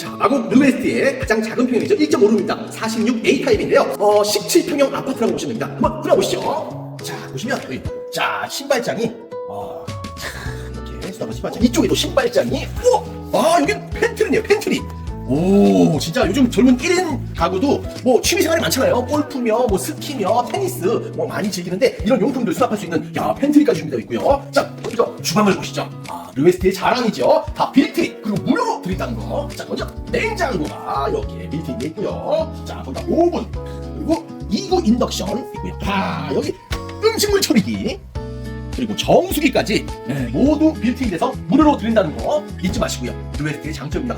자, 마곡 르웨스트의 가장 작은 평형이죠. 1.5룸입니다. 46A 타입인데요. 어, 17평형 아파트라고 보시면 됩니다. 한번 들어보시죠. 자, 보시면 여기, 자, 신발장이 어, 자, 이렇게 수납한 신발장. 이쪽에도 신발장이 오! 아, 여기 팬트리네요. 팬트리. 오, 진짜 요즘 젊은 1인 가구도 뭐 취미생활이 많잖아요. 골프며, 뭐 스키며, 테니스 뭐 많이 즐기는데 이런 용품들 수납할 수 있는 야 팬트리까지 준비되어 있고요. 자, 먼저 주방을 보시죠. 아, 르웨스트의 자랑이죠. 다 빌트인 그리고 무료 로 드린다는 거. 자, 먼저 냉장고가 여기에 빌트인돼 있고요. 자, 거기다 오븐 그리고 2구 인덕션 있고요. 아, 여기 음식물 처리기 그리고 정수기까지 네, 모두 빌트인돼서 무료로 드린다는 거 잊지 마시고요. 르웨스트의 장점입니다.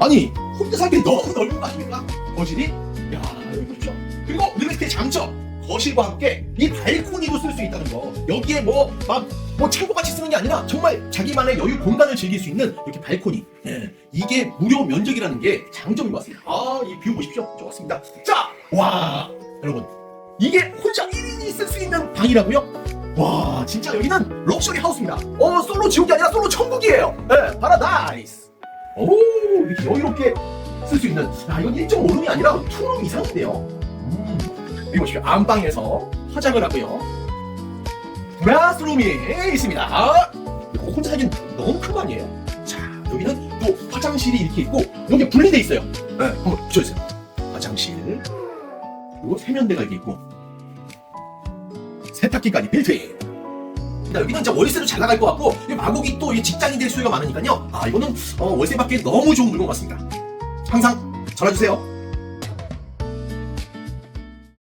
아니 혼자 살기 너무 넓은 거 아닙니까? 거실이 야 여기 보십시오. 그리고 르웨스트의 장점 거실과 함께 이 발코니도 쓸 수 있다는 거. 여기에 뭐 막뭐 창고같이 쓰는 게 아니라 정말 자기만의 여유 공간을 즐길 수 있는 이렇게 발코니. 예, 이게 무료 면적이라는 게 장점인 것 같습니다. 아, 이 뷰 보십시오. 좋습니다. 자, 와, 여러분. 이게 혼자 1인이 쓸 수 있는 방이라고요? 와, 진짜 여기는 럭셔리 하우스입니다. 어, 솔로 지옥이 아니라 솔로 천국이에요. 예, 파라다이스. 오, 이렇게 여유롭게 쓸 수 있는. 야, 이건 1.5룸이 아니라 2룸 이상인데요. 음, 여기 보십시오. 안방에서 화장을 하고요. 바스룸이 있습니다. 아, 이거 혼자 살긴 너무 큰 거 아니에요? 자, 여기는 또 화장실이 이렇게 있고, 여기 분리돼 있어요. 네, 한번 비춰주세요. 화장실. 그리고 세면대가 이렇게 있고, 세탁기까지 빌트인. 자, 여기는 진짜 월세도 잘 나갈 것 같고, 이 마곡이 또이 직장인들 수요가 많으니까요. 아, 이거는 어, 월세 받기 너무 좋은 물건 같습니다. 항상 전화 주세요.